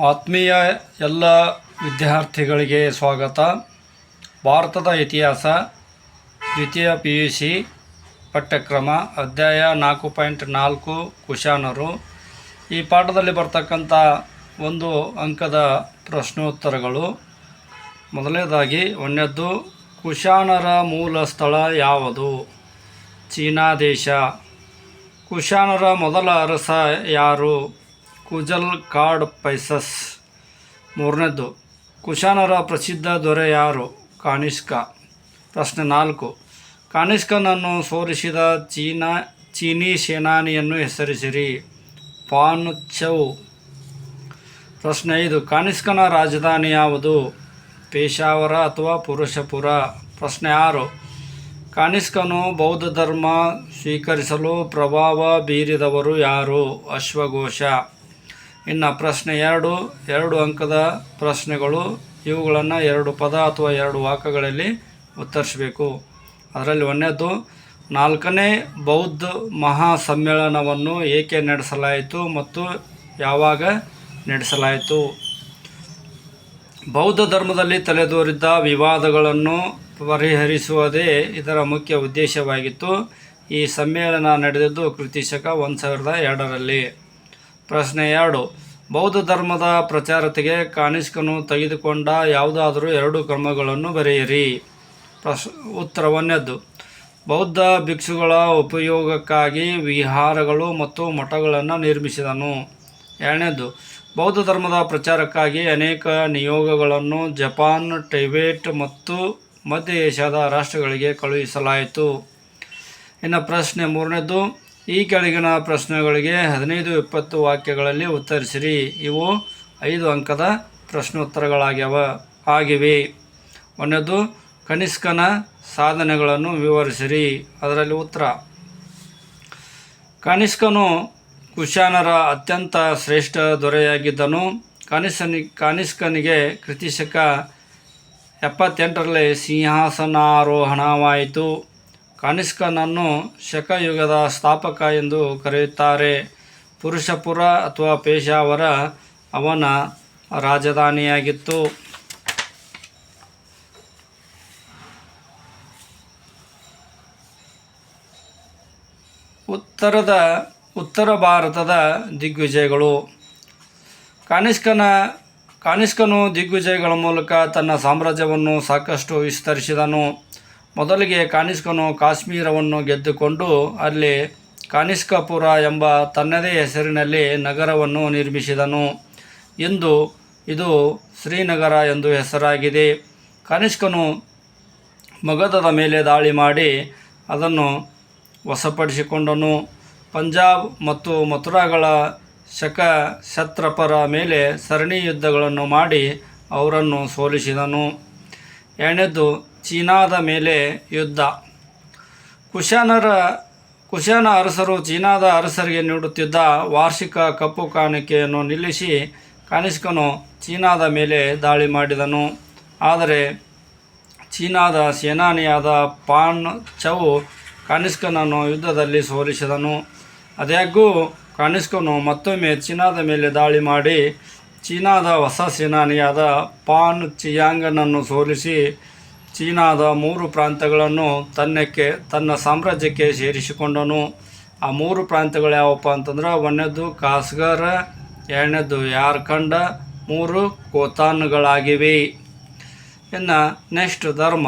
ಆತ್ಮೀಯ ಎಲ್ಲ ವಿದ್ಯಾರ್ಥಿಗಳಿಗೆ ಸ್ವಾಗತ. ಭಾರತದ ಇತಿಹಾಸ, ದ್ವಿತೀಯ ಪಿ ಯು ಸಿ ಪಠ್ಯಕ್ರಮ, ಅಧ್ಯಾಯ ನಾಲ್ಕು ಪಾಯಿಂಟ್ ನಾಲ್ಕು, ಕುಶಾನರು. ಈ ಪಾಠದಲ್ಲಿ ಬರ್ತಕ್ಕಂಥ ಒಂದು ಅಂಕದ ಪ್ರಶ್ನೋತ್ತರಗಳು. ಮೊದಲನೇದಾಗಿ ಒಂದನೇದ್ದು ಕುಶಾನರ ಮೂಲ ಸ್ಥಳ ಯಾವುದು? ಚೀನಾ ದೇಶ. ಕುಶಾನರ ಮೊದಲ ಅರಸ ಯಾರು? ಕುಜಲ್ ಕಾಡ್ ಪೈಸಸ್. ಮೂರನೇದ್ದು, ಕುಶಾನರ ಪ್ರಸಿದ್ಧ ದೊರೆ ಯಾರು? ಕಾನಿಷ್ಕ. ಪ್ರಶ್ನೆ ನಾಲ್ಕು, ಕಾನಿಷ್ಕನನ್ನು ಸೋಲಿಸಿದ ಚೀನಾ, ಚೀನಿ ಸೇನಾನಿಯನ್ನು ಹೆಸರಿಸಿರಿ. ಪಾನ್ ಚೌ. ಪ್ರಶ್ನೆ ಐದು, ಕಾನಿಷ್ಕನ ರಾಜಧಾನಿ ಯಾವುದು? ಪೇಶಾವರ ಅಥವಾ ಪುರುಷಪುರ? ಪ್ರಶ್ನೆ ಆರು, ಕಾನಿಷ್ಕನು ಬೌದ್ಧ ಧರ್ಮ ಸ್ವೀಕರಿಸಲು ಪ್ರಭಾವ ಬೀರಿದವರು ಯಾರು? ಅಶ್ವಘೋಷ. ಇನ್ನು ಪ್ರಶ್ನೆ ಎರಡು ಎರಡು ಅಂಕದ ಪ್ರಶ್ನೆಗಳು, ಇವುಗಳನ್ನು ಎರಡು ಪದ ಅಥವಾ ಎರಡು ವಾಕ್ಯಗಳಲ್ಲಿ ಉತ್ತರಿಸಬೇಕು. ಅದರಲ್ಲಿ ಒಂದನೇದು ನಾಲ್ಕನೇ ಬೌದ್ಧ ಮಹಾಸಮ್ಮೇಳನವನ್ನು ಏಕೆ ನಡೆಸಲಾಯಿತು ಮತ್ತು ಯಾವಾಗ ನಡೆಸಲಾಯಿತು? ಬೌದ್ಧ ಧರ್ಮದಲ್ಲಿ ತಲೆದೋರಿದ್ದ ವಿವಾದಗಳನ್ನು ಪರಿಹರಿಸುವುದೇ ಇದರ ಮುಖ್ಯ ಉದ್ದೇಶವಾಗಿತ್ತು. ಈ ಸಮ್ಮೇಳನ ನಡೆದಿದ್ದು ಕೃತಿಶಕ ಒಂದು ಸಾವಿರದ ಎರಡರಲ್ಲಿ. ಪ್ರಶ್ನೆ ಎರಡು. ಬೌದ್ಧ ಧರ್ಮದ ಪ್ರಚಾರತೆಗೆ ಕಾನಿಷ್ಕನು ತೆಗೆದುಕೊಂಡ ಯಾವುದಾದರೂ ಎರಡು ಕ್ರಮಗಳನ್ನು ಬರೆಯಿರಿ. ಪ್ರಶ್ ಉತ್ತರವನ್ನೆದ್ದು ಬೌದ್ಧ ಭಿಕ್ಷುಗಳ ಉಪಯೋಗಕ್ಕಾಗಿ ವಿಹಾರಗಳು ಮತ್ತು ಮಠಗಳನ್ನು ನಿರ್ಮಿಸಿದನು. ಎರಡನೇದು. ಬೌದ್ಧ ಧರ್ಮದ ಪ್ರಚಾರಕ್ಕಾಗಿ ಅನೇಕ ನಿಯೋಗಗಳನ್ನು ಜಪಾನ್, ಟೈಬೇಟ್ ಮತ್ತು ಮಧ್ಯ ಏಷ್ಯಾದ ರಾಷ್ಟ್ರಗಳಿಗೆ ಕಳುಹಿಸಲಾಯಿತು. ಇನ್ನು ಪ್ರಶ್ನೆ ಮೂರನೇದು. ಈ ಕೆಳಗಿನ ಪ್ರಶ್ನೆಗಳಿಗೆ ಹದಿನೈದು ಇಪ್ಪತ್ತು ವಾಕ್ಯಗಳಲ್ಲಿ ಉತ್ತರಿಸಿರಿ. ಇವು ಐದು ಅಂಕದ ಪ್ರಶ್ನೋತ್ತರಗಳಾಗ್ಯವ, ಆಗಿವೆ. ಒಂದನೇದು, ಕನಿಷ್ಕನ ಸಾಧನೆಗಳನ್ನು ವಿವರಿಸಿರಿ. ಅದರಲ್ಲಿ ಉತ್ತರ. ಕನಿಷ್ಕನು ಕುಶಾನರ ಅತ್ಯಂತ ಶ್ರೇಷ್ಠ ದೊರೆಯಾಗಿದ್ದನು. ಕನಿಷ್ಕನಿ, ಕನಿಷ್ಕನಿಗೆ ಕೃತಿಶಕ ಎಪ್ಪತ್ತೆಂಟರಲ್ಲಿ ಸಿಂಹಾಸನಾರೋಹಣವಾಯಿತು. ಕನಿಷ್ಕನನ್ನು ಶಕಯುಗದ ಸ್ಥಾಪಕ ಎಂದು ಕರೆಯುತ್ತಾರೆ. ಪುರುಷಪುರ ಅಥವಾ ಪೇಶಾವರ ಅವನ ರಾಜಧಾನಿಯಾಗಿತ್ತು. ಉತ್ತರದ, ಉತ್ತರ ಭಾರತದ ದಿಗ್ವಿಜಯಗಳು. ಕಾನಿಷ್ಕನ, ಕಾನಿಷ್ಕನು ದಿಗ್ವಿಜಯಗಳ ಮೂಲಕ ತನ್ನ ಸಾಮ್ರಾಜ್ಯವನ್ನು ಸಾಕಷ್ಟು ವಿಸ್ತರಿಸಿದನು. ಮೊದಲಿಗೆ ಕಾನಿಸ್ಕನು ಕಾಶ್ಮೀರವನ್ನು ಗೆದ್ದುಕೊಂಡು ಅಲ್ಲಿ ಕಾನಿಸ್ಕಪುರ ಎಂಬ ತನ್ನದೇ ಹೆಸರಿನಲ್ಲಿ ನಗರವನ್ನು ನಿರ್ಮಿಸಿದನು. ಇಂದು ಇದು ಶ್ರೀನಗರ ಎಂದು ಹೆಸರಾಗಿದೆ. ಕನಿಷ್ಕನು ಮಗಧದ ಮೇಲೆ ದಾಳಿ ಮಾಡಿ ಅದನ್ನು ವಶಪಡಿಸಿಕೊಂಡನು. ಪಂಜಾಬ್ ಮತ್ತು ಮಥುರಾಗಳ ಶಕ ಶತ್ರಪರ ಮೇಲೆ ಸರಣಿ ಯುದ್ಧಗಳನ್ನು ಮಾಡಿ ಅವರನ್ನು ಸೋಲಿಸಿದನು. ಎರಡನೇದ್ದು ಚೀನಾದ ಮೇಲೆ ಯುದ್ಧ. ಕುಶಾನರ, ಕುಶಾನ ಅರಸರು ಚೀನಾದ ಅರಸರಿಗೆ ನೀಡುತ್ತಿದ್ದ ವಾರ್ಷಿಕ ಕಪ್ಪು ಕಾಣಿಕೆಯನ್ನು ನಿಲ್ಲಿಸಿ ಕಾನಿಷ್ಕನು ಚೀನಾದ ಮೇಲೆ ದಾಳಿ ಮಾಡಿದನು. ಆದರೆ ಚೀನಾದ ಸೇನಾನಿಯಾದ ಪಾನ್ ಚೌ ಕನಿಷ್ಕನನ್ನು ಯುದ್ಧದಲ್ಲಿ ಸೋಲಿಸಿದನು. ಆದಾಗ್ಯೂ ಕಾನಿಸ್ಕನು ಮತ್ತೊಮ್ಮೆ ಚೀನಾದ ಮೇಲೆ ದಾಳಿ ಮಾಡಿ ಚೀನಾದ ಹೊಸ ಸೇನಾನಿಯಾದ ಪಾನ್ ಚಿಯಾಂಗನನ್ನು ಸೋಲಿಸಿ ಚೀನಾದ ಮೂರು ಪ್ರಾಂತ್ಯಗಳನ್ನು ತನ್ನಕ್ಕೆ, ತನ್ನ ಸಾಮ್ರಾಜ್ಯಕ್ಕೆ ಸೇರಿಸಿಕೊಂಡನು. ಆ ಮೂರು ಪ್ರಾಂತ್ಯಗಳು ಯಾವಪ್ಪ ಅಂತಂದ್ರೆ, ಒಂದನೇದು ಕಾಸ್ಗರ, ಎರಡನೇದು ಯಾರ್ಖಂಡ, ಮೂರು ಕೋತಾನ್ಗಳಾಗಿವೆ. ಇನ್ನು ನೆಕ್ಸ್ಟ್ ಧರ್ಮ.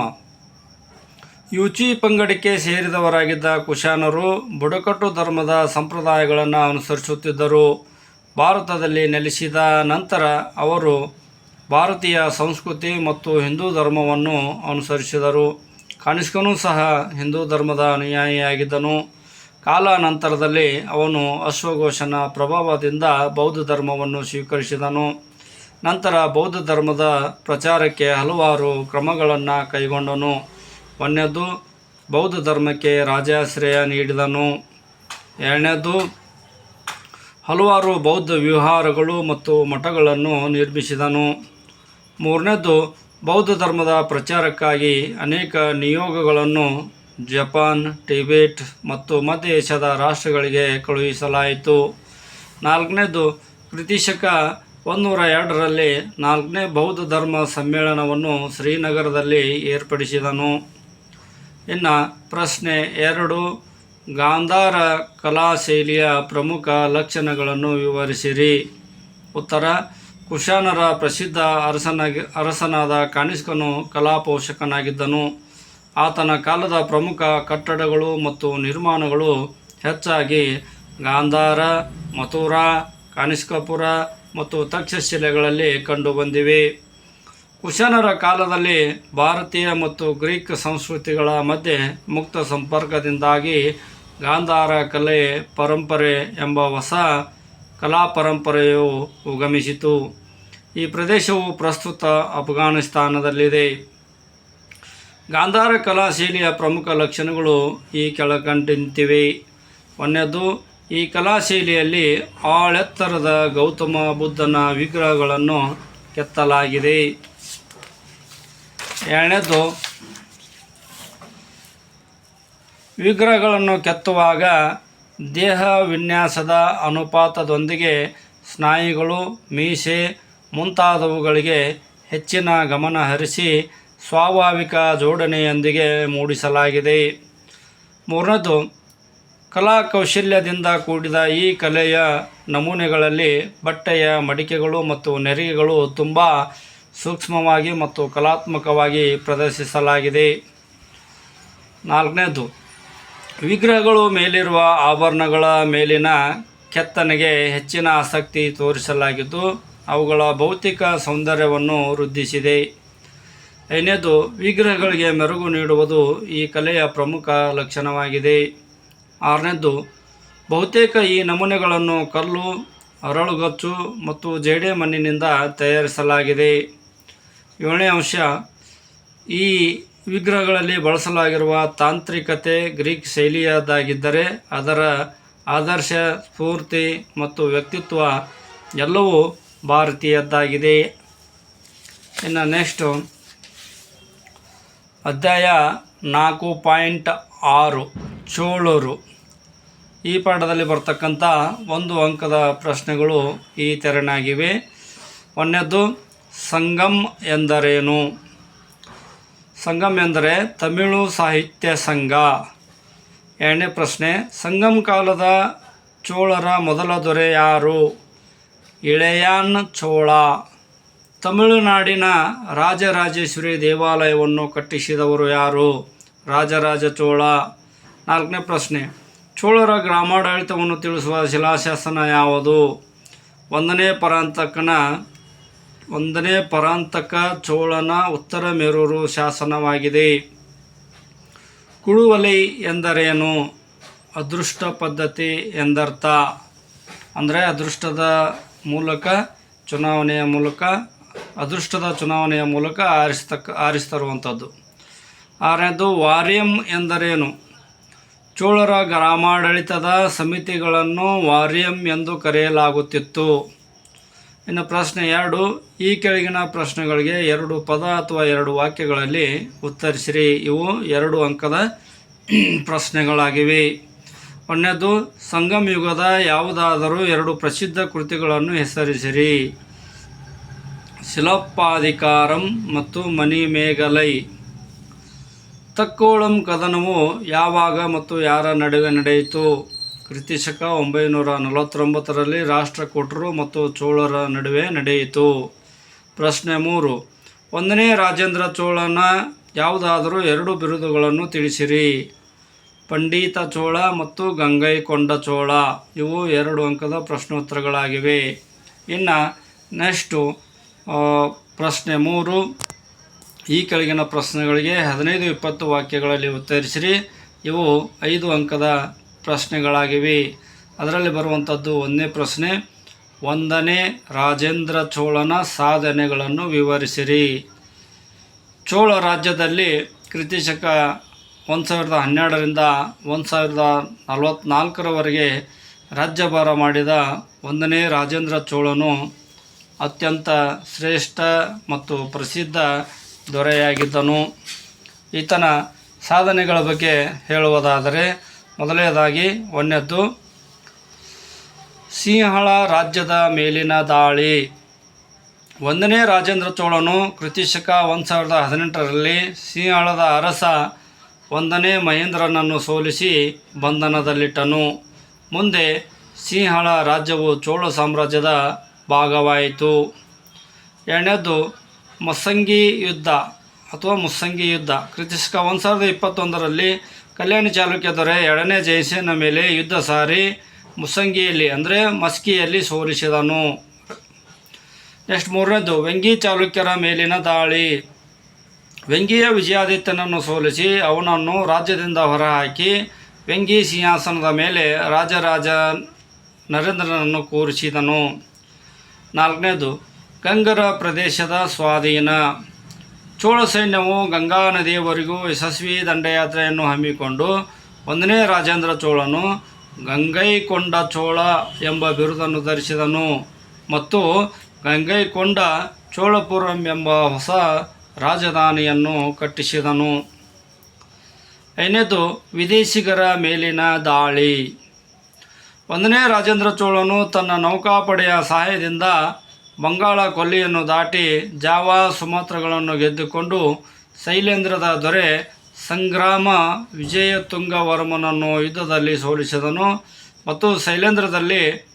ಯುಚಿ ಪಂಗಡಕ್ಕೆ ಸೇರಿದವರಾಗಿದ್ದ ಕುಶಾನರು ಬುಡಕಟ್ಟು ಧರ್ಮದ ಸಂಪ್ರದಾಯಗಳನ್ನು ಅನುಸರಿಸುತ್ತಿದ್ದರು. ಭಾರತದಲ್ಲಿ ನೆಲೆಸಿದ ನಂತರ ಅವರು ಭಾರತೀಯ ಸಂಸ್ಕೃತಿ ಮತ್ತು ಹಿಂದೂ ಧರ್ಮವನ್ನು ಅನುಸರಿಸಿದರು. ಕಾಣಿಸ್ಕನು ಸಹ ಹಿಂದೂ ಧರ್ಮದ ಅನುಯಾಯಿಯಾಗಿದ್ದನು. ಕಾಲಾನಂತರದಲ್ಲಿ ಅವನು ಅಶ್ವಘೋಷನ ಪ್ರಭಾವದಿಂದ ಬೌದ್ಧ ಧರ್ಮವನ್ನು ಸ್ವೀಕರಿಸಿದನು. ನಂತರ ಬೌದ್ಧ ಧರ್ಮದ ಪ್ರಚಾರಕ್ಕೆ ಹಲವಾರು ಕ್ರಮಗಳನ್ನು ಕೈಗೊಂಡನು. ಒಂದನೇದು, ಬೌದ್ಧ ಧರ್ಮಕ್ಕೆ ರಾಜಾಶ್ರಯ ನೀಡಿದನು. ಎರಡನೇದು, ಹಲವಾರು ಬೌದ್ಧ ವಿಹಾರಗಳು ಮತ್ತು ಮಠಗಳನ್ನು ನಿರ್ಮಿಸಿದನು. ಮೂರನೇದು, ಬೌದ್ಧ ಧರ್ಮದ ಪ್ರಚಾರಕ್ಕಾಗಿ ಅನೇಕ ನಿಯೋಗಗಳನ್ನು ಜಪಾನ್, ಟಿಬೆಟ್ ಮತ್ತು ಮಧ್ಯ ಏಷ್ಯಾದ ರಾಷ್ಟ್ರಗಳಿಗೆ ಕಳುಹಿಸಲಾಯಿತು. ನಾಲ್ಕನೇದು, ಕೃತಿಶಕ ಒಂದೂರ ಎರಡರಲ್ಲಿ ನಾಲ್ಕನೇ ಬೌದ್ಧ ಧರ್ಮ ಸಮ್ಮೇಳನವನ್ನು ಶ್ರೀನಗರದಲ್ಲಿ ಏರ್ಪಡಿಸಿದನು. ಇನ್ನು, ಪ್ರಶ್ನೆ ಎರಡು, ಗಾಂಧಾರ ಕಲಾ ಶೈಲಿಯ ಪ್ರಮುಖ ಲಕ್ಷಣಗಳನ್ನು ವಿವರಿಸಿರಿ. ಉತ್ತರ ಕುಶಾನರ ಪ್ರಸಿದ್ಧ ಅರಸನಾಗಿ ಅರಸನಾದ ಕಾಣಿಸ್ಕನು ಕಲಾಪೋಷಕನಾಗಿದ್ದನು. ಆತನ ಕಾಲದ ಪ್ರಮುಖ ಕಟ್ಟಡಗಳು ಮತ್ತು ನಿರ್ಮಾಣಗಳು ಹೆಚ್ಚಾಗಿ ಗಾಂಧಾರ, ಮಥುರಾ ಕಾಣಿಸ್ಕಪುರ ಮತ್ತು ತಕ್ಷಶಿಲೆಗಳಲ್ಲಿ ಕಂಡುಬಂದಿವೆ. ಕುಶಾನರ ಕಾಲದಲ್ಲಿ ಭಾರತೀಯ ಮತ್ತು ಗ್ರೀಕ್ ಸಂಸ್ಕೃತಿಗಳ ಮಧ್ಯೆ ಮುಕ್ತ ಸಂಪರ್ಕದಿಂದಾಗಿ ಗಾಂಧಾರ ಕಲೆ ಪರಂಪರೆ ಎಂಬ ಹೊಸ ಕಲಾ ಪರಂಪರೆಯು ಉಗಮಿಸಿತು. ಈ ಪ್ರದೇಶವು ಪ್ರಸ್ತುತ ಅಫ್ಘಾನಿಸ್ತಾನದಲ್ಲಿದೆ. ಗಾಂಧಾರ ಕಲಾ ಶೈಲಿಯ ಪ್ರಮುಖ ಲಕ್ಷಣಗಳು ಈ ಕೆಳಕಂಡಿಂತಿವೆ ಒಂದನೇದು, ಈ ಕಲಾ ಶೈಲಿಯಲ್ಲಿ ಆಳೆತ್ತರದ ಗೌತಮ ಬುದ್ಧನ ವಿಗ್ರಹಗಳನ್ನು ಕೆತ್ತಲಾಗಿದೆ. ಎರಡನೇದು, ವಿಗ್ರಹಗಳನ್ನು ಕೆತ್ತುವಾಗ ದೇಹ ವಿನ್ಯಾಸದ ಅನುಪಾತದೊಂದಿಗೆ ಸ್ನಾಯುಗಳು, ಮೀಸೆ ಮುಂತಾದವುಗಳಿಗೆ ಹೆಚ್ಚಿನ ಗಮನ ಹರಿಸಿ ಸ್ವಾಭಾವಿಕ ಜೋಡಣೆಯೊಂದಿಗೆ ಮೂಡಿಸಲಾಗಿದೆ. ಮೂರನೇದು ಕಲಾ ಕೌಶಲ್ಯದಿಂದ ಕೂಡಿದ ಈ ಕಲೆಯ ನಮೂನೆಗಳಲ್ಲಿ ಬಟ್ಟೆಯ ಮಡಿಕೆಗಳು ಮತ್ತು ನೆರಿಗೆಗಳು ತುಂಬ ಸೂಕ್ಷ್ಮವಾಗಿ ಮತ್ತು ಕಲಾತ್ಮಕವಾಗಿ ಪ್ರದರ್ಶಿಸಲಾಗಿದೆ. ನಾಲ್ಕನೇದು ವಿಗ್ರಹಗಳು ಮೇಲಿರುವ ಆಭರಣಗಳ ಮೇಲಿನ ಕೆತ್ತನೆಗೆ ಹೆಚ್ಚಿನ ಆಸಕ್ತಿ ತೋರಿಸಲಾಗಿದ್ದು, ಅವುಗಳ ಭೌತಿಕ ಸೌಂದರ್ಯವನ್ನು ವೃದ್ಧಿಸಿದೆ. ಐದನೇದು ವಿಗ್ರಹಗಳಿಗೆ ಮೆರುಗು ನೀಡುವುದು ಈ ಕಲೆಯ ಪ್ರಮುಖ ಲಕ್ಷಣವಾಗಿದೆ. ಆರನೇದು, ಬಹುತೇಕ ಈ ನಮೂನೆಗಳನ್ನು ಕಲ್ಲು, ಅರಳುಗಚ್ಚು ಮತ್ತು ಜೇಡೆ ಮಣ್ಣಿನಿಂದ ತಯಾರಿಸಲಾಗಿದೆ. ಏಳನೇ ಅಂಶ, ಈ ವಿಗ್ರಹಗಳಲ್ಲಿ ಬಳಸಲಾಗಿರುವ ತಾಂತ್ರಿಕತೆ ಗ್ರೀಕ್ ಶೈಲಿಯದಾಗಿದ್ದರೆ ಅದರ ಆದರ್ಶ, ಸ್ಫೂರ್ತಿ ಮತ್ತು ವ್ಯಕ್ತಿತ್ವ ಎಲ್ಲವೂ ಭಾರತೀಯದ್ದಾಗಿದೆ. ಇನ್ನು ನೆಕ್ಸ್ಟು ಅಧ್ಯಾಯ ನಾಲ್ಕು ಪಾಯಿಂಟ್ ಆರು, ಚೋಳರು. ಈ ಪಾಠದಲ್ಲಿ ಬರ್ತಕ್ಕಂಥ ಒಂದು ಅಂಕದ ಪ್ರಶ್ನೆಗಳು ಈ ತೆರನಾಗಿವೆ. ಒಂದನೇದ್ದು ಸಂಗಮ್ ಎಂದರೇನು? ಸಂಗಮ್ ಎಂದರೆ ತಮಿಳು ಸಾಹಿತ್ಯ ಸಂಘ. ಎರಡನೇ ಪ್ರಶ್ನೆ, ಸಂಗಮ್ ಕಾಲದ ಚೋಳರ ಮೊದಲ ದೊರೆ ಯಾರು? ಇಳೆಯಾನ್ ಚೋಳ. ತಮಿಳುನಾಡಿನ ರಾಜರಾಜೇಶ್ವರಿ ದೇವಾಲಯವನ್ನು ಕಟ್ಟಿಸಿದವರು ಯಾರು? ರಾಜರಾಜ ಚೋಳ. ನಾಲ್ಕನೇ ಪ್ರಶ್ನೆ, ಚೋಳರ ಗ್ರಾಮಾಡಳಿತವನ್ನು ತಿಳಿಸುವ ಶಿಲಾಶಾಸನ ಯಾವುದು? ಒಂದನೇ ಪರಾಂತಕನ ಒಂದನೇ ಪರಾಂತಕ ಚೋಳನ ಉತ್ತರ ಮೇರೂರು ಶಾಸನವಾಗಿದೆ. ಕುಳುವಲೈ ಎಂದರೇನು? ಅದೃಷ್ಟ ಪದ್ಧತಿ ಎಂದರ್ಥ. ಅಂದರೆ ಅದೃಷ್ಟದ ಮೂಲಕ, ಚುನಾವಣೆಯ ಮೂಲಕ, ಅದೃಷ್ಟದ ಚುನಾವಣೆಯ ಮೂಲಕ ಆರಿಸ್ತಕ್ಕ ಆರಿಸ್ತರುವಂಥದ್ದು ಆರನೇದು, ವಾರ್ಯಂ ಎಂದರೇನು? ಚೋಳರ ಗ್ರಾಮಾಡಳಿತದ ಸಮಿತಿಗಳನ್ನು ವಾರ್ಯಂ ಎಂದು ಕರೆಯಲಾಗುತ್ತಿತ್ತು. ಇನ್ನು ಪ್ರಶ್ನೆ ಎರಡು, ಈ ಕೆಳಗಿನ ಪ್ರಶ್ನೆಗಳಿಗೆ ಎರಡು ಪದ ಅಥವಾ ಎರಡು ವಾಕ್ಯಗಳಲ್ಲಿ ಉತ್ತರಿಸಿರಿ. ಇವು ಎರಡು ಅಂಕದ ಪ್ರಶ್ನೆಗಳಾಗಿವೆ. ಒಂದನೇದು, ಸಂಗಮ ಯುಗದ ಯಾವುದಾದರೂ ಎರಡು ಪ್ರಸಿದ್ಧ ಕೃತಿಗಳನ್ನು ಹೆಸರಿಸಿರಿ. ಶಿಲಪ್ಪಾಧಿಕಾರಂ ಮತ್ತು ಮಣಿಮೇಘಲೈ. ತಕ್ಕೋಳಂ ಕದನವು ಯಾವಾಗ ಮತ್ತು ಯಾರ ನಡುವೆ ನಡೆಯಿತು? ಕ್ರಿತಿಶಕ ಒಂಬೈನೂರ ನಲವತ್ತೊಂಬತ್ತರಲ್ಲಿ ರಾಷ್ಟ್ರಕೂಟರು ಮತ್ತು ಚೋಳರ ನಡುವೆ ನಡೆಯಿತು. ಪ್ರಶ್ನೆ ಮೂರು. ಒಂದನೇ ರಾಜೇಂದ್ರ ಚೋಳನ ಯಾವುದಾದರೂ ಎರಡು ಬಿರುದುಗಳನ್ನು ತಿಳಿಸಿರಿ. ಪಂಡಿತ ಚೋಳ ಮತ್ತು ಗಂಗೈಕೊಂಡ ಚೋಳ. ಇವು ಎರಡು ಅಂಕದ ಪ್ರಶ್ನೋತ್ತರಗಳಾಗಿವೆ. ಇನ್ನು ನೆಕ್ಸ್ಟು ಪ್ರಶ್ನೆ ಮೂರು. ಈ ಕೆಳಗಿನ ಪ್ರಶ್ನೆಗಳಿಗೆ ಹದಿನೈದು ಇಪ್ಪತ್ತು ವಾಕ್ಯಗಳಲ್ಲಿ ಉತ್ತರಿಸಿರಿ. ಇವು ಐದು ಅಂಕದ ಪ್ರಶ್ನೆಗಳಾಗಿವೆ. ಅದರಲ್ಲಿ ಬರುವಂಥದ್ದು ಒಂದನೇ ಪ್ರಶ್ನೆ. ಒಂದನೇ ರಾಜೇಂದ್ರ ಚೋಳನ ಸಾಧನೆಗಳನ್ನು ವಿವರಿಸಿರಿ. ಚೋಳ ರಾಜ್ಯದಲ್ಲಿ ಕ್ರಿತಿಶಕ ಒಂದು ಸಾವಿರದ ಹನ್ನೆರಡರಿಂದ ಒಂದು ಸಾವಿರದ ನಲವತ್ತ್ನಾಲ್ಕರವರೆಗೆ ರಾಜ್ಯಭಾರ ಮಾಡಿದ ಒಂದನೇ ರಾಜೇಂದ್ರ ಚೋಳನು ಅತ್ಯಂತ ಶ್ರೇಷ್ಠ ಮತ್ತು ಪ್ರಸಿದ್ಧ ದೊರೆಯಾಗಿದ್ದನು. ಈತನ ಸಾಧನೆಗಳ ಬಗ್ಗೆ ಹೇಳುವುದಾದರೆ ಮೊದಲನೇದಾಗಿ ಒಂದನೇದ್ದು, ಸಿಂಹಳ ರಾಜ್ಯದ ಮೇಲಿನ ದಾಳಿ. ಒಂದನೇ ರಾಜೇಂದ್ರ ಚೋಳನು ಕೃತಿಶಕ ಒಂದು ಸಾವಿರದ ಹದಿನೆಂಟರಲ್ಲಿ ಸಿಂಹಳದ ಅರಸ ಒಂದನೇ ಮಹೇಂದ್ರನನ್ನು ಸೋಲಿಸಿ ಬಂಧನದಲ್ಲಿಟ್ಟನು. ಮುಂದೆ ಸಿಂಹಳ ರಾಜ್ಯವು ಚೋಳ ಸಾಮ್ರಾಜ್ಯದ ಭಾಗವಾಯಿತು. ಎರಡನೇದು ಮುಸ್ಸಂಗಿ ಯುದ್ಧ ಅಥವಾ ಮುಸ್ಸಂಗಿ ಯುದ್ಧ. ಕೃತಿಶಕ ಒಂದು ಸಾವಿರದ ಇಪ್ಪತ್ತೊಂದರಲ್ಲಿ ಕಲ್ಯಾಣಿ ಚಾಲುಕ್ಯ ಎರಡನೇ ಜಯಸೇನ ಮೇಲೆ ಯುದ್ಧ ಸಾರಿ ಮುಸಂಗಿಯಲ್ಲಿ ಅಂದರೆ ಮಸ್ಕಿಯಲ್ಲಿ ಸೋಲಿಸಿದನು ನೆಕ್ಸ್ಟ್ ಮೂರನೇದು, ವೆಂಗಿ ಚಾಲುಕ್ಯರ ಮೇಲಿನ ದಾಳಿ. ವೆಂಗಿಯ ವಿಜಯಾದಿತ್ಯನನ್ನು ಸೋಲಿಸಿ ಅವನನ್ನು ರಾಜ್ಯದಿಂದ ಹೊರಹಾಕಿ, ವೆಂಗಿ ಸಿಂಹಾಸನದ ಮೇಲೆ ರಾಜರಾಜ ನರೇಂದ್ರನನ್ನು ಕೂರಿಸಿದನು. ನಾಲ್ಕನೇದು, ಗಂಗರ ಪ್ರದೇಶದ ಸ್ವಾಧೀನ. ಚೋಳ ಸೈನ್ಯವು ಗಂಗಾ ನದಿಯವರೆಗೂ ಯಶಸ್ವಿ ದಂಡಯಾತ್ರೆಯನ್ನು ಹಮ್ಮಿಕೊಂಡು ಒಂದನೇ ರಾಜೇಂದ್ರ ಚೋಳನು ಗಂಗೈಕೊಂಡ ಚೋಳ ಎಂಬ ಬಿರುದನ್ನು ಧರಿಸಿದನು ಮತ್ತು ಗಂಗೈಕೊಂಡ ಚೋಳಪುರಂ ಎಂಬ ಹೊಸ ರಾಜಧಾನಿಯನ್ನು ಕಟ್ಟಿಸಿದನು. ಐನೇದು, ವಿದೇಶಿಗರ ಮೇಲಿನ ದಾಳಿ. ಒಂದನೇ ರಾಜೇಂದ್ರ ಚೋಳನು ತನ್ನ ನೌಕಾಪಡೆಯ ಸಹಾಯದಿಂದ ಬಂಗಾಳ ಕೊಲ್ಲಿಯನ್ನು ದಾಟಿ ಜಾವಾ ಸುಮಾತ್ರಗಳನ್ನು ಗೆದ್ದುಕೊಂಡು ಶೈಲೇಂದ್ರದ ದೊರೆ ಸಂಗ್ರಾಮ ವಿಜಯತುಂಗವರ್ಮನನ್ನು ಯುದ್ಧದಲ್ಲಿ ಸೋಲಿಸಿದನು. ಮತ್ತು ಶೈಲೇಂದ್ರದಲ್ಲಿ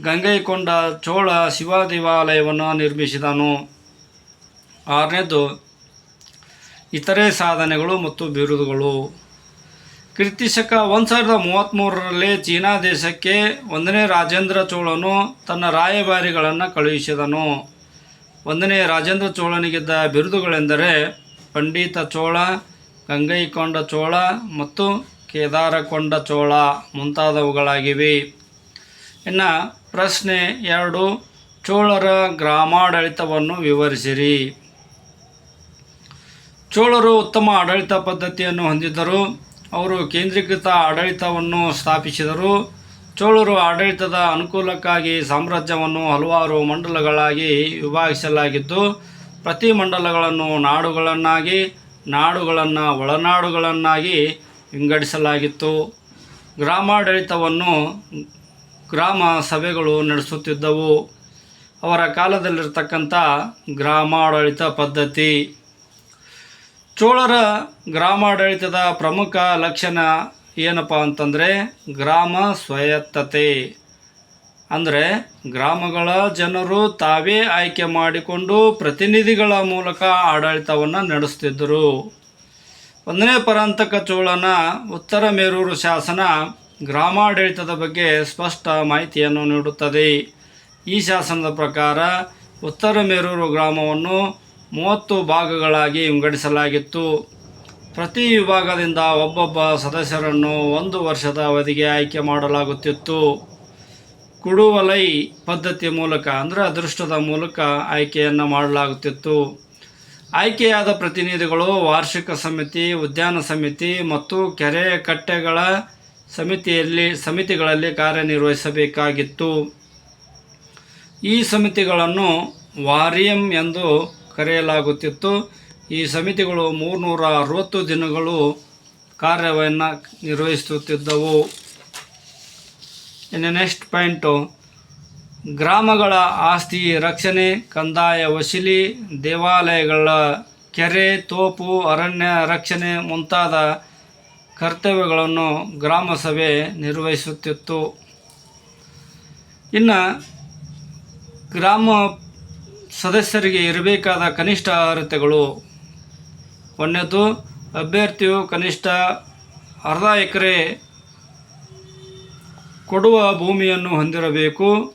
ಗಂಗೈಕೊಂಡ ಚೋಳ ಶಿವ ದೇವಾಲಯವನ್ನು ನಿರ್ಮಿಸಿದನು. ಆರನೇದು, ಇತರೆ ಸಾಧನೆಗಳು ಮತ್ತು ಬಿರುದುಗಳು. ಕೀರ್ತಿಶಕ ಒಂದು ಸಾವಿರದ ಮೂವತ್ತ್ಮೂರರಲ್ಲಿ ಚೀನಾ ದೇಶಕ್ಕೆ ಒಂದನೇ ರಾಜೇಂದ್ರ ಚೋಳನು ತನ್ನ ರಾಯಭಾರಿಗಳನ್ನು ಕಳುಹಿಸಿದನು. ಒಂದನೇ ರಾಜೇಂದ್ರ ಚೋಳನಿಗಿದ್ದ ಬಿರುದುಗಳೆಂದರೆ ಪಂಡಿತ ಚೋಳ, ಗಂಗೈಕೊಂಡ ಚೋಳ ಮತ್ತು ಕೇದಾರಕೊಂಡ ಚೋಳ ಮುಂತಾದವುಗಳಾಗಿವೆ. ಇನ್ನು ಪ್ರಶ್ನೆ ಎರಡು, ಚೋಳರ ಗ್ರಾಮಾಡಳಿತವನ್ನು ವಿವರಿಸಿರಿ. ಚೋಳರು ಉತ್ತಮ ಆಡಳಿತ ಪದ್ಧತಿಯನ್ನು ಹೊಂದಿದ್ದರು. ಅವರು ಕೇಂದ್ರೀಕೃತ ಆಡಳಿತವನ್ನು ಸ್ಥಾಪಿಸಿದರು. ಚೋಳರು ಆಡಳಿತದ ಅನುಕೂಲಕ್ಕಾಗಿ ಸಾಮ್ರಾಜ್ಯವನ್ನು ಹಲವಾರು ಮಂಡಲಗಳಾಗಿ ವಿಭಾಗಿಸಲಾಗಿದ್ದು ಪ್ರತಿ ಮಂಡಲಗಳನ್ನು ನಾಡುಗಳನ್ನಾಗಿ, ನಾಡುಗಳನ್ನು ಒಳನಾಡುಗಳನ್ನಾಗಿ ವಿಂಗಡಿಸಲಾಗಿತ್ತು. ಗ್ರಾಮಾಡಳಿತವನ್ನು ಗ್ರಾಮ ಸಭೆಗಳು ನಡೆಸುತ್ತಿದ್ದವು. ಅವರ ಕಾಲದಲ್ಲಿರತಕ್ಕಂಥ ಗ್ರಾಮಾಡಳಿತ ಪದ್ಧತಿ ಚೋಳರ ಗ್ರಾಮಾಡಳಿತದ ಪ್ರಮುಖ ಲಕ್ಷಣ ಏನಪ್ಪ ಅಂತಂದರೆ ಗ್ರಾಮ ಸ್ವಾಯತ್ತತೆ. ಅಂದರೆ ಗ್ರಾಮಗಳ ಜನರು ತಾವೇ ಆಯ್ಕೆ ಮಾಡಿಕೊಂಡು ಪ್ರತಿನಿಧಿಗಳ ಮೂಲಕ ಆಡಳಿತವನ್ನು ನಡೆಸ್ತಿದ್ದರು ಒಂದನೇ ಪರಾಂತಕ ಚೋಳನ ಉತ್ತರ ಮೇರೂರು ಶಾಸನ ಗ್ರಾಮಾಡಳಿತದ ಬಗ್ಗೆ ಸ್ಪಷ್ಟ ಮಾಹಿತಿಯನ್ನು ನೀಡುತ್ತದೆ. ಈ ಶಾಸನದ ಪ್ರಕಾರ ಉತ್ತರ ಮೇರೂರು ಗ್ರಾಮವನ್ನು ಮೂವತ್ತು ಭಾಗಗಳಾಗಿ ವಿಂಗಡಿಸಲಾಗಿತ್ತು. ಪ್ರತಿ ವಿಭಾಗದಿಂದ ಒಬ್ಬೊಬ್ಬ ಸದಸ್ಯರನ್ನು ಒಂದು ವರ್ಷದ ಅವಧಿಗೆ ಆಯ್ಕೆ ಮಾಡಲಾಗುತ್ತಿತ್ತು. ಕುಡುವಲೈ ಪದ್ಧತಿಯ ಮೂಲಕ, ಅಂದರೆ ಅದೃಷ್ಟದ ಮೂಲಕ ಆಯ್ಕೆಯನ್ನು ಮಾಡಲಾಗುತ್ತಿತ್ತು. ಆಯ್ಕೆಯಾದ ಪ್ರತಿನಿಧಿಗಳು ವಾರ್ಷಿಕ ಸಮಿತಿ, ಉದ್ಯಾನ ಸಮಿತಿ ಮತ್ತು ಕೆರೆ ಕಟ್ಟೆಗಳ ಸಮಿತಿಯಲ್ಲಿ, ಸಮಿತಿಗಳಲ್ಲಿ ಕಾರ್ಯನಿರ್ವಹಿಸಬೇಕಾಗಿತ್ತು. ಈ ಸಮಿತಿಗಳನ್ನು ವಾರಿಯಂ ಎಂದು ಕರೆಯಲಾಗುತ್ತಿತ್ತು. ಈ ಸಮಿತಿಗಳು ಮೂರುನೂರ ಅರವತ್ತು ದಿನಗಳು ಕಾರ್ಯವನ್ನು ನಿರ್ವಹಿಸುತ್ತಿದ್ದವು. ಇನ್ನು ನೆಕ್ಸ್ಟ್ ಪಾಯಿಂಟು. ಗ್ರಾಮಗಳ ಆಸ್ತಿ ರಕ್ಷಣೆ, ಕಂದಾಯ ವಸೂಲಿ, ದೇವಾಲಯಗಳ ಕೆರೆ, ತೋಪು, ಅರಣ್ಯ ರಕ್ಷಣೆ ಮುಂತಾದ ಕರ್ತವ್ಯಗಳನ್ನು ಗ್ರಾಮ ಸಭೆ ನಿರ್ವಹಿಸುತ್ತಿತ್ತು. ಇನ್ನು ಗ್ರಾಮ ಸದಸ್ಯರಿಗೆ ಇರಬೇಕಾದ ಕನಿಷ್ಠ ಅರ್ಹತೆಗಳು ಒಂದನೇದು, ಅಭ್ಯರ್ಥಿಯು ಕನಿಷ್ಠ ಅರ್ಧ ಎಕರೆ ಕೊಡುವ ಭೂಮಿಯನ್ನು ಹೊಂದಿರಬೇಕು.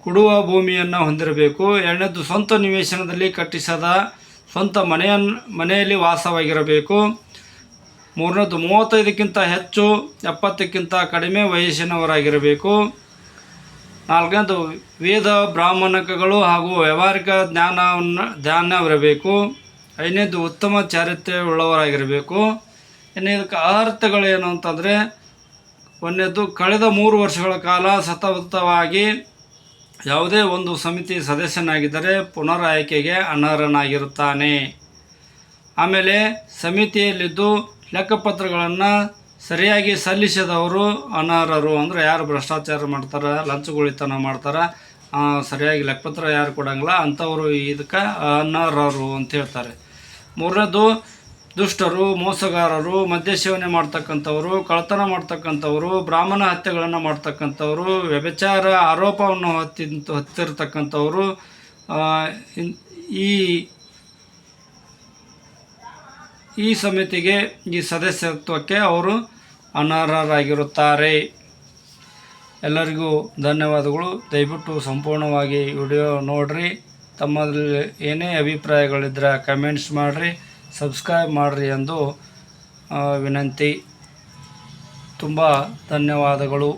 ಕೊಡುವ ಭೂಮಿಯನ್ನು ಹೊಂದಿರಬೇಕು. ಎರಡನೇದು, ಸ್ವಂತ ನಿವೇಶನದಲ್ಲಿ ಕಟ್ಟಿಸದ ಸ್ವಂತ ಮನೆಯನ್ನು ಮನೆಯಲ್ಲಿ ವಾಸವಾಗಿರಬೇಕು. ಮೂರನೇದು, ಮೂವತ್ತೈದಕ್ಕಿಂತ ಹೆಚ್ಚು, ಎಪ್ಪತ್ತಕ್ಕಿಂತ ಕಡಿಮೆ ವಯಸ್ಸಿನವರಾಗಿರಬೇಕು. ನಾಲ್ಕನೇದು ವೇದ ಬ್ರಾಹ್ಮಣಕಗಳು ಹಾಗೂ ವ್ಯಾವಹಾರಿಕ ಜ್ಞಾನವನ್ನು ಜ್ಞಾನವಿರಬೇಕು ಐದನೇದು, ಉತ್ತಮ ಚಾರಿತ್ರ್ಯ ಉಳ್ಳವರಾಗಿರಬೇಕು ಇದಕ್ಕೆ ಅರ್ಥಗಳೇನು ಅಂತಂದರೆ, ಒಂದನೇದು, ಕಳೆದ ಮೂರು ವರ್ಷಗಳ ಕಾಲ ಸತತವಾಗಿ ಯಾವುದೇ ಒಂದು ಸಮಿತಿ ಸದಸ್ಯನಾಗಿದ್ದರೆ ಪುನರ್ ಆಯ್ಕೆಗೆ ಅನರ್ಹನಾಗಿರುತ್ತಾನೆ. ಆಮೇಲೆ, ಸಮಿತಿಯಲ್ಲಿದ್ದು ಲೆಕ್ಕಪತ್ರಗಳನ್ನು ಸರಿಯಾಗಿ ಸಲ್ಲಿಸಿದವರು ಅನರ್ಹರು ಅಂದರೆ ಯಾರು ಭ್ರಷ್ಟಾಚಾರ ಮಾಡ್ತಾರೆ, ಲಂಚಗುಳಿತನ ಮಾಡ್ತಾರೆ ಸರಿಯಾಗಿ ಲೆಕ್ಕಪತ್ರ ಯಾರು ಕೊಡಂಗಿಲ್ಲ, ಅಂಥವರು ಇದಕ್ಕೆ ಅನರ್ಹರು ಅಂತ ಹೇಳ್ತಾರೆ. ಮೂರನೇದು, ದುಷ್ಟರು, ಮೋಸಗಾರರು, ಮದ್ಯ ಸೇವನೆ ಮಾಡ್ತಕ್ಕಂಥವ್ರು ಕಳ್ತನ ಮಾಡ್ತಕ್ಕಂಥವ್ರು, ಬ್ರಾಹ್ಮಣ ಹತ್ಯೆಗಳನ್ನು ಮಾಡ್ತಕ್ಕಂಥವ್ರು, ವ್ಯಭಿಚಾರ ಆರೋಪವನ್ನು ಹತ್ತಿ ಹೊತ್ತಿರ್ತಕ್ಕಂಥವ್ರು ಈ ಈ ಸಮಿತಿಗೆ ಈ ಸದಸ್ಯತ್ವಕ್ಕೆ ಅವರು ಅನರ್ಹರಾಗಿರುತ್ತಾರೆ. ಎಲ್ಲರಿಗೂ ಧನ್ಯವಾದಗಳು. ದಯವಿಟ್ಟು ಸಂಪೂರ್ಣವಾಗಿ ವಿಡಿಯೋ ನೋಡಿರಿ. ತಮ್ಮಲ್ಲಿ ಏನೇ ಅಭಿಪ್ರಾಯಗಳಿದ್ದರೆ ಕಮೆಂಟ್ಸ್ ಮಾಡಿರಿ, ಸಬ್ಸ್ಕ್ರೈಬ್ ಮಾಡಿರಿ ಎಂದು ವಿನಂತಿ. ತುಂಬ ಧನ್ಯವಾದಗಳು.